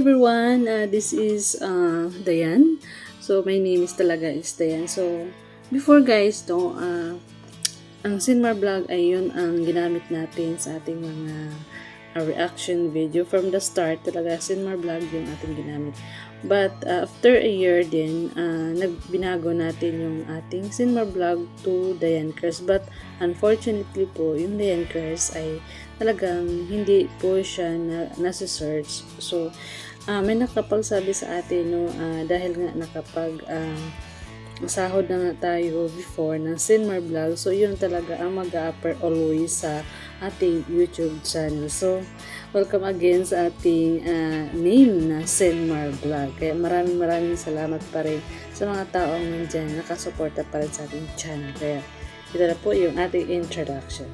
everyone, uh, this is uh, Dayan. So my name is talaga is Dayan. So before guys, no, uh, ang Sinmar vlog ay yun ang ginamit natin sa ating mga uh, reaction video. From the start, talaga Sinmar vlog yung ating ginamit. But uh, after a year din, uh, nagbinago natin yung ating Sinmar vlog to Dayan Curse. But unfortunately po, yung Dayan Curse ay talagang hindi po siya na, nasa-search. So, uh, may nakapagsabi sa atin, no, uh, dahil nga nakapag uh, sahod na nga tayo before ng Sinmar Vlog. So, yun talaga ang mag-upper always sa ating YouTube channel. So, welcome again sa ating uh, name na Sinmar Vlog. Kaya maraming maraming salamat pa rin sa mga taong nandyan nakasuporta pa rin sa ating channel. Kaya, ito na po yung ating introduction.